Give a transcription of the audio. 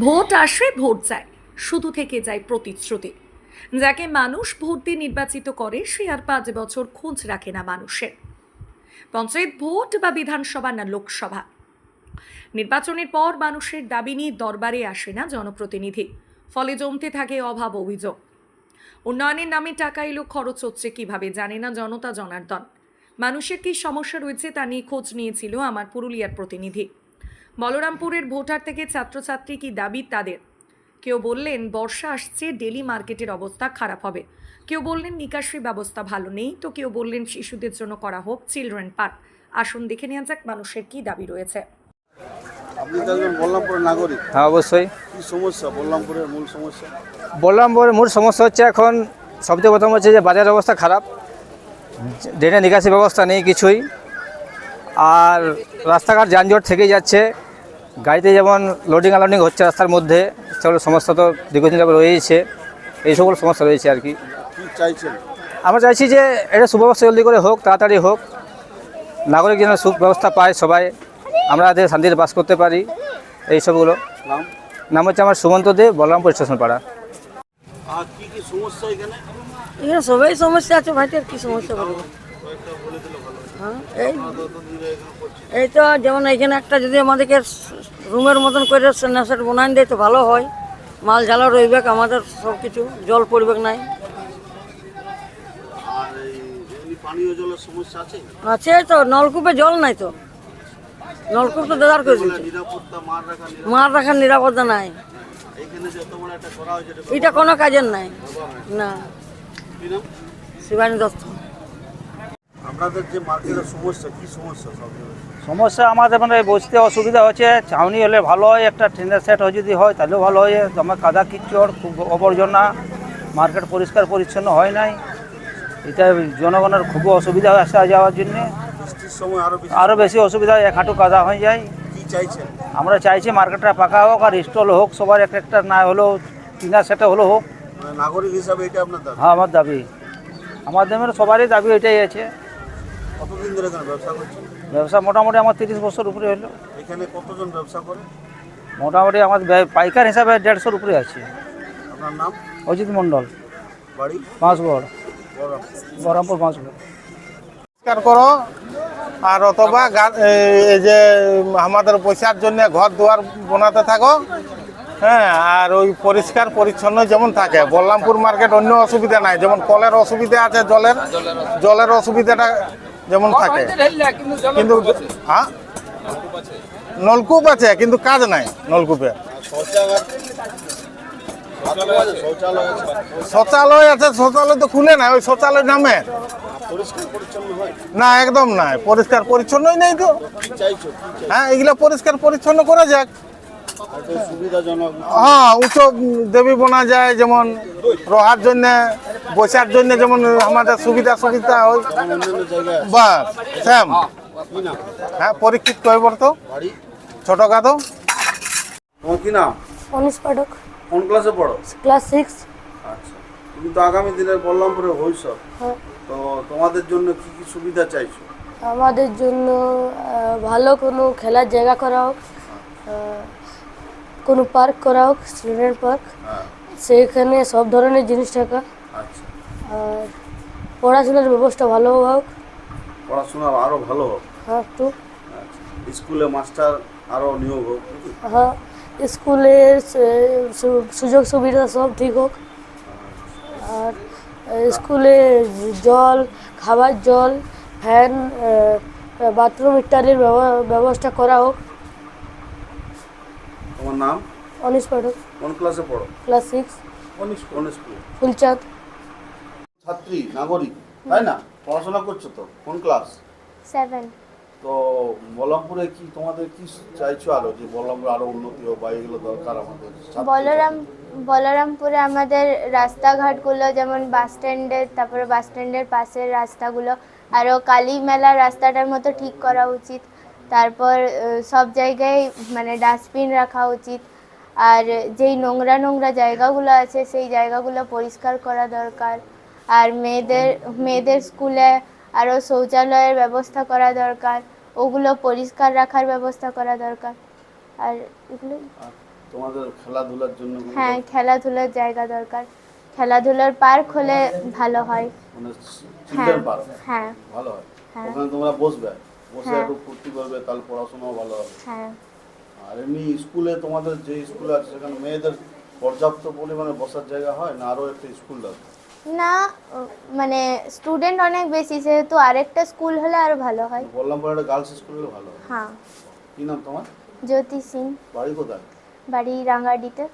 Vote আসে, vote যায়। শুধু থেকে যায় প্রতিশ্রুতি। যাকে মানুষ ভোট দিয়ে নির্বাচিত করে, সে আর পাঁচ বছর খোঁজ রাখে না মানুষের। পঞ্চায়েত ভোট বা বিধানসভা না লোকসভা। নির্বাচনের পর মানুষের দাবি নিয়ে দরবারে আসে না জনপ্রতিনিধি। ফলে জমতে থাকে অভাব অভিযোগ। উন্নয়নের নামে টাকা এলো, খরচ হচ্ছে কীভাবে জানে না জনতা জনার্দন। মানুষের কী সমস্যা রয়েছে তা নিয়ে খোঁজ নিয়েছিল আমার পুরুলিয়ার প্রতিনিধি। বলরামপুরের ভোটার থেকে ছাত্রছাত্রী কি দাবি তাদের? কেউ বললেন বর্ষা আসছে ডেলি মার্কেটের অবস্থা খারাপ হবে। কেউ বললেন নিকাশি ব্যবস্থা ভালো নেই। তো কেউ বললেন শিশুদের জন্য করা হোক চিলড্রেন পার্ক। আসুন দেখে নেওয়া যাক মানুষের কি দাবি রয়েছে। আপনি তো একজন বল্লামপুরের নাগরিক। হ্যাঁ অবশ্যই। কি সমস্যা? বল্লামপুরের মূল সমস্যা? মূল সমস্যা হচ্ছে এখন সবচেয়ে প্রথম হচ্ছে যে বাজার অবস্থা খারাপ। ড্রেনের নিকাশি ব্যবস্থা নেই কিছুই। আর রাস্তাঘাট যানজট থেকেই যাচ্ছে। গাড়িতে যেমন লোডিং আনলোডিং হচ্ছে রাস্তার মধ্যে সেগুলো সমস্যা তো দীর্ঘদিন ধরে রয়েছে এই সকল সমস্যা রয়েছে আর কি। কি চাইছেন? আমরা চাইছি যে এটা সুব্যবস্থা জলদি করে হোক তাড়াতাড়ি হোক। নাগরিক যেন সুব্যবস্থা পায় সবাই। আমরা যাতে শান্তিতে বাস করতে পারি। এই সবগুলো। নাম? নাম হচ্ছে আমার সুমন্ত দে বলরামপুর স্টেশন পাড়া। আর কি কি সমস্যা এখানে? সবাই সমস্যা আছে ভাইটার কি সমস্যা বলব এই এই তো যেমন এখানে একটা যদি আমাদেরকে রুমের মতন করে সেট বানাই দেয় তো ভালো হয়। মাল ঝালা রইবে আমাদের সব কিছু জল পড়বে নাই। আছে? তো নলকূপে জল নাই তো। নলকূপ তো দাদার করে দিচ্ছে মার রাখার নিরাপত্তা। নাই। এটা কোনো কাজের নাই। না। শিবানী দত্ত। আপনাদের যে মার্কেটের সমস্যা কি সমস্যা সমস্যা আমাদের মানে বসতে অসুবিধা হচ্ছে। ছাউনি হলে ভালো হয় একটা ট্রেনের সেট যদি হয় তাহলেও ভালো হয়। আমার কাদা কিচ্ছর খুব আবর্জনা মার্কেট পরিষ্কার পরিচ্ছন্ন হয় নাই। এটা জনগণের খুব অসুবিধা হয় আসা যাওয়ার জন্য। আরও বেশি অসুবিধা হয় এক হাঁটু কাদা হয়ে যায়। আমরা চাইছি মার্কেটটা পাকা হোক আর স্টল হোক সবার একটা একটা না হলেও টিনার সেটে হলেও হোক। মানে নাগরিক হিসাবে এটা আপনার দাবি? হ্যাঁ আমার দাবি। আমাদের সবারই দাবি এটাই আছে। কতদিন ধরে এখানে ব্যবসা করছেন? ব্যবসা মোটামুটি আমার তিরিশ বছর উপরে হলো। এখানে কতজন ব্যবসা করে? মোটামুটি আমার পাইকার হিসাবে দেড়শোর উপরে আছে। আপনার নাম? অজিত মণ্ডল। বাড়ি? পাঁচগড় বড় বহরমপুর পাঁচগড় পরিষ্কার করো। আর অথবা গা- এই- এই যে আমাদের পয়সার জন্য ঘর দুয়ার বানাতে থাকো। হ্যাঁ আর ওই পরিষ্কার পরিচ্ছন্ন যেমন থাকে। বল্লামপুর মার্কেট অন্য অসুবিধা নাই। যেমন কলের অসুবিধা আছে জলের। জলের অসুবিধাটা যেমন থাকে। কিন্তু হ্যাঁ? নলকূপ আছে কিন্তু কাজ নাই নলকূপে। শৌচালয় আছে শৌচালয় তো খুলে না ওই শৌচালয় নামে। পরিষ্কার পরিচ্ছন্ন হয় না একদম নাই পরিষ্কার পরিচ্ছন্নই নেই তো। হ্যাঁ এগুলা পরিষ্কার পরিচ্ছন্ন করা যাক। হ্যাঁ উঁচু দেবী বোনা যায় যেমন রহার জন্য বসার জন্য যেমন আমাদের সুবিধা সুবিধা হয়। বাস স্যাম হ্যাঁ পরীক্ষিত কইবর তো? ছোট কাতো তোমার কি নাম? অনিশ পাঠক। কোন ক্লাসে পড়ো? Class six. আচ্ছা। তুমি তো আগামী দিনের বললামপুরে ভবিষ্যৎ। হ্যাঁ। তো তোমাদের জন্য কি কি সুবিধা চাইছো? আমাদের জন্য ভালো কোনো খেলার জায়গা করা হোক কোনো পার্ক করা হোক চিলড্রেন পার্ক। হ্যাঁ। সেইখানে সব ধরনের জিনিস থাকা। আচ্ছা। আর পড়াশোনার ব্যবস্থা ভালো হোক। পড়াশোনা আরও ভালো হোক। হ্যাঁ একটু। আচ্ছা। স্কুলে মাস্টার আরও নিয়োগ হোক হ্যাঁ স্কুলের সুযোগ সুবিধা সব ঠিক হোক। আর স্কুলে জল খাবার জল ফ্যান বাথরুম ইত্যাদির ব্যব- ব্যবস্থা করা হোক। তোমার নাম? অনিশ পাঠক। কোন ক্লাসে পড়ো? Class six. কোন স্কুলে? ফুলচাঁদ। ছাত্রী নাগরিক তাই না? পড়াশোনা করছ তো? কোন ক্লাস সেভেন তো বলরামপুরে কি তোমাদের কি চাইছো আরও যে বলরামপুরে আরও উন্নতি হোক বা এগুলো দরকার আমাদের বলরাম বলরামপুরে আমাদের রাস্তাঘাটগুলো যেমন বাস স্ট্যান্ডের তারপরে বাস স্ট্যান্ডের পাশের রাস্তাগুলো আরও কালী মেলার রাস্তাটার মতো ঠিক করা উচিত। তারপর সব জায়গায় মানে ডাস্টবিন রাখা উচিত। আর যেই নোংরা নোংরা জায়গাগুলো আছে সেই জায়গাগুলো পরিষ্কার করা দরকার। আর মেয়েদের মেয়েদের স্কুলে আরও শৌচালয়ের ব্যবস্থা করা দরকার ওগুলো পরিষ্কার রাখার ব্যবস্থা করা দরকার। আর এগুলোই তোমাদের খেলাধুলার জন্য হ্যাঁ খেলাধুলার জায়গা দরকার। খেলাধুলার পার্ক হলে ভালো হয়। মানে হ্যাঁ হ্যাঁ। ভালো হয়? হ্যাঁ। ওখানে তোমরা বসবে? বসে হ্যাঁ। একটু ফুর্তি করবে তাহলে পড়াশোনাও ভালো হবে। হ্যাঁ। আর এমনি স্কুলে তোমাদের যে স্কুল আছে সেখানে মেয়েদের পর্যাপ্ত পরিমাণে বসার জায়গা হয় না? আরও একটা স্কুল আছে? না মানে স্টুডেন্ট অনেক বেশি সেহেতু আরেকটা স্কুল হলে আরও ভালো হয়। বললাম পরে একটা গার্লস স্কুল হলে ভালো হয়। হ্যাঁ। কি নাম তোমার? জ্যোতি সিং। বাড়ি কোথায়? বাড়ি রাঙ্গাডিতে।